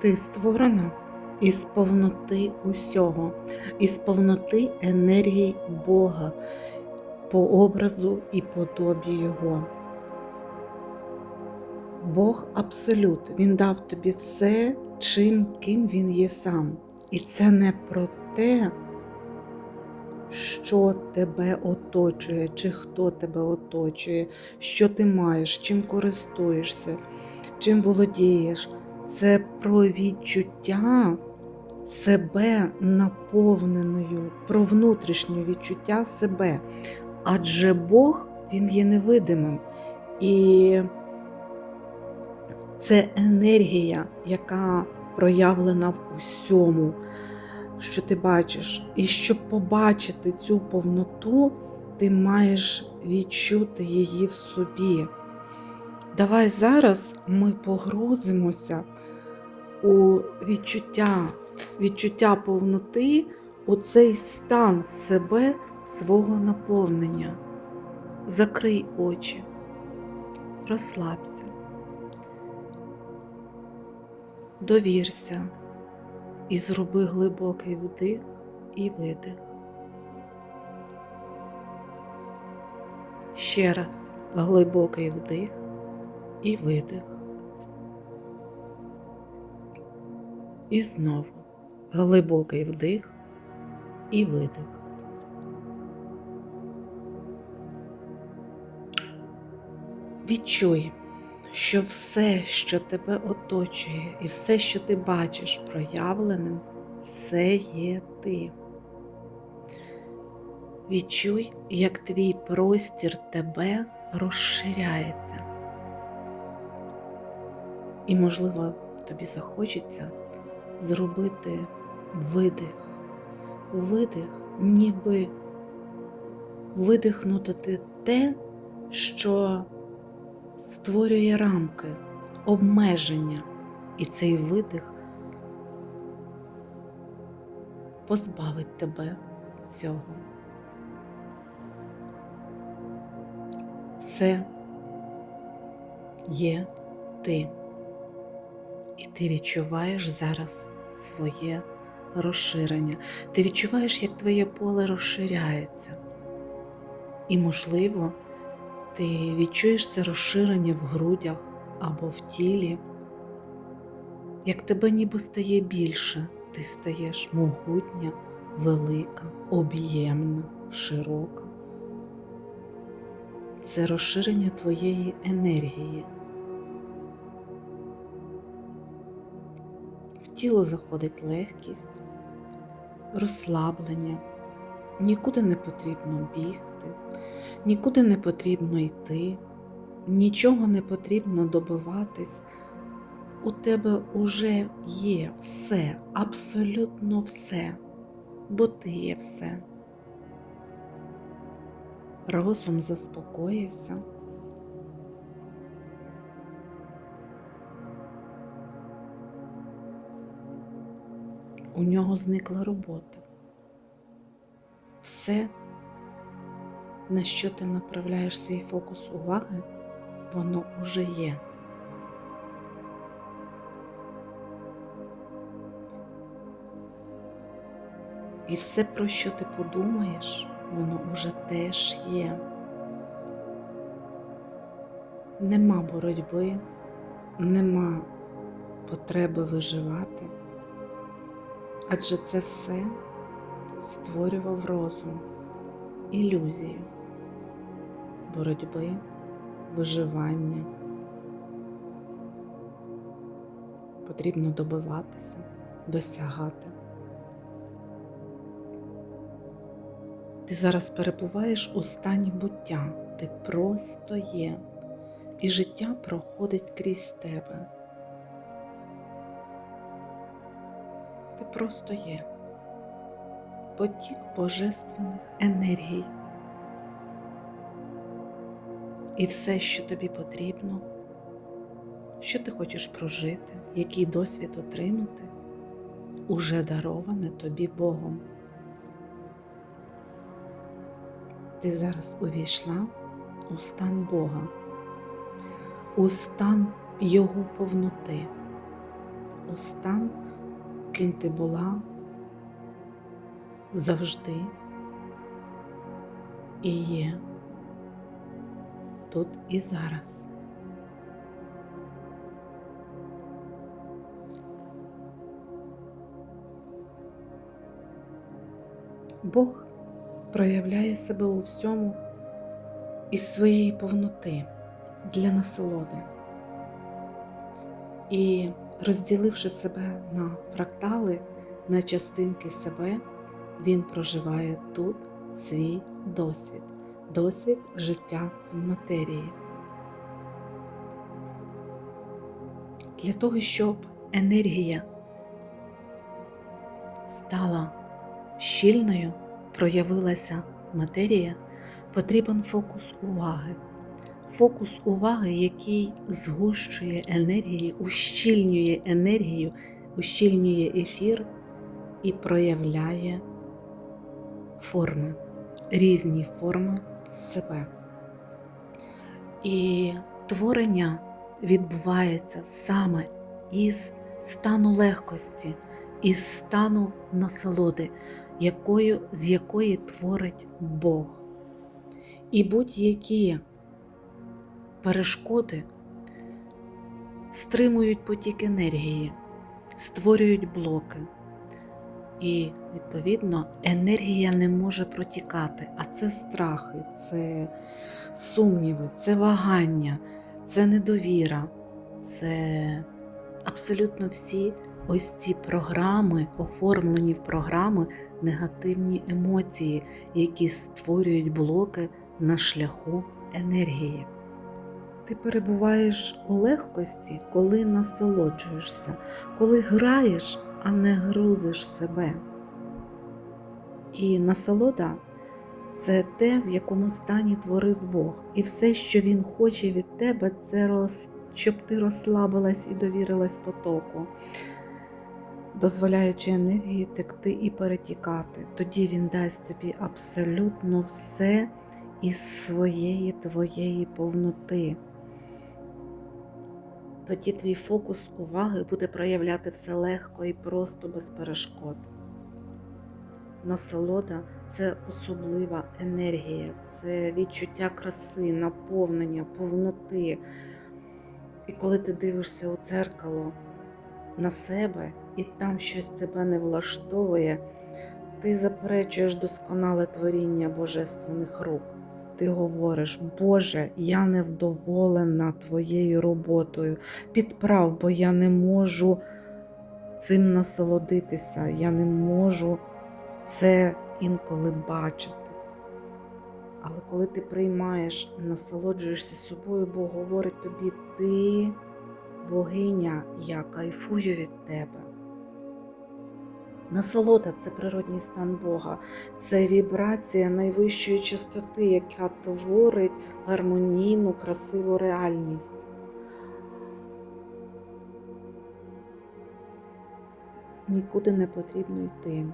Ти створена із повноти усього, із повноти енергії Бога по образу і подобі Його. Бог абсолют, Він дав тобі все, чим ким Він є сам. І це не про те, що тебе оточує, чи хто тебе оточує, що ти маєш, чим користуєшся, чим володієш. Це про відчуття себе наповненою, про внутрішнє відчуття себе. Адже Бог Він є невидимим. І це енергія, яка проявлена в усьому, що ти бачиш. І щоб побачити цю повноту, ти маєш відчути її в собі. Давай зараз ми погрузимося у відчуття, відчуття повноти, у цей стан себе, свого наповнення. Закрий очі, розслабся, довірся і зроби глибокий вдих і видих. Ще раз глибокий вдих і видих. І знову глибокий вдих і видих. Відчуй, що все, що тебе оточує, і все, що ти бачиш проявленим, все є ти. Відчуй, як твій простір тебе розширяється. І, можливо, тобі захочеться зробити видих, видих, ніби видихнути те, що створює рамки, обмеження, і цей видих позбавить тебе цього. Все є ти. І ти відчуваєш зараз своє розширення. Ти відчуваєш, як твоє поле розширяється. І, можливо, ти відчуєш це розширення в грудях або в тілі, як тебе ніби стає більше, ти стаєш могутня, велика, об'ємна, широка. Це розширення твоєї енергії. Тіло заходить легкість, розслаблення, нікуди не потрібно бігти, нікуди не потрібно йти, нічого не потрібно добиватись. У тебе уже є все, абсолютно все, бо ти є все. Розум заспокоївся. У нього зникла робота. Все, на що ти направляєш свій фокус уваги, воно уже є. І все, про що ти подумаєш, воно уже теж є. Нема боротьби, нема потреби виживати, адже це все створював розум, ілюзію, боротьби, виживання. Потрібно добиватися, досягати. Ти зараз перебуваєш у стані буття, ти просто є, і життя проходить крізь тебе. Просто є, потік божественних енергій. І все, що тобі потрібно, що ти хочеш прожити, який досвід отримати, уже дароване тобі Богом. Ти зараз увійшла у стан Бога, у стан Його повноти, у стан, ким ти була завжди і є тут і зараз. Бог проявляє себе у всьому із своєї повноти для насолоди. І розділивши себе на фрактали, на частинки себе, він проживає тут свій досвід, досвід життя в матерії. Для того, щоб енергія стала щільною, проявилася матерія, потрібен фокус уваги. Фокус уваги, який згущує енергію, ущільнює енергію, ущільнює ефір і проявляє форми, різні форми себе. І творення відбувається саме із стану легкості, із стану насолоди, якою, з якої творить Бог. І будь-які перешкоди стримують потік енергії, створюють блоки. І, відповідно, енергія не може протікати, а це страхи, це сумніви, це вагання, це недовіра, це абсолютно всі ось ці програми, оформлені в програми негативні емоції, які створюють блоки на шляху енергії. Ти перебуваєш у легкості, коли насолоджуєшся, коли граєш, а не грузиш себе. І насолода це те, в якому стані творив Бог. І все, що Він хоче від тебе, це роз... щоб ти розслабилась і довірилась потоку, дозволяючи енергії текти і перетікати. Тоді Він дасть тобі абсолютно все із своєї твоєї повноти. Тоді твій фокус уваги буде проявляти все легко і просто без перешкод. Насолода це особлива енергія, це відчуття краси, наповнення, повноти. І коли ти дивишся у дзеркало на себе і там щось тебе не влаштовує, ти заперечуєш досконале творіння божественних рук. Ти говориш, Боже, я невдоволена твоєю роботою. Підправ, бо я не можу цим насолодитися, я не можу це інколи бачити. Але коли ти приймаєш і насолоджуєшся собою, Бог говорить тобі, ти богиня, я кайфую від тебе. Насолода це природній стан Бога, це вібрація найвищої частоти, яка творить гармонійну, красиву реальність. Нікуди не потрібно йти.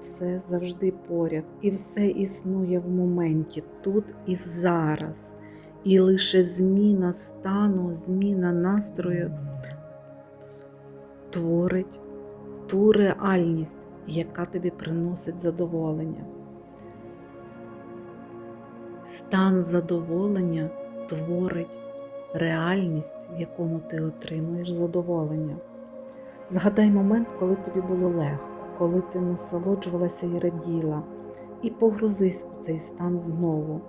Все завжди поряд, і все існує в моменті, тут і зараз. І лише зміна стану, зміна настрою творить ту реальність, яка тобі приносить задоволення. Стан задоволення творить реальність, в якому ти отримуєш задоволення. Згадай момент, коли тобі було легко, коли ти насолоджувалася і раділа, і погрузись у цей стан знову.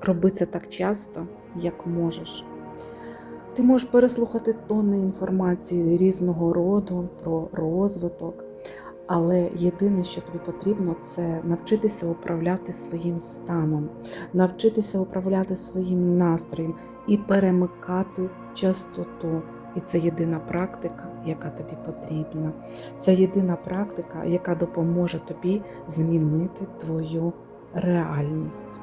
Роби це так часто, як можеш. Ти можеш переслухати тонни інформації різного роду про розвиток, але єдине, що тобі потрібно, це навчитися управляти своїм станом, навчитися управляти своїм настроєм і перемикати частоту. І це єдина практика, яка тобі потрібна. Це єдина практика, яка допоможе тобі змінити твою реальність.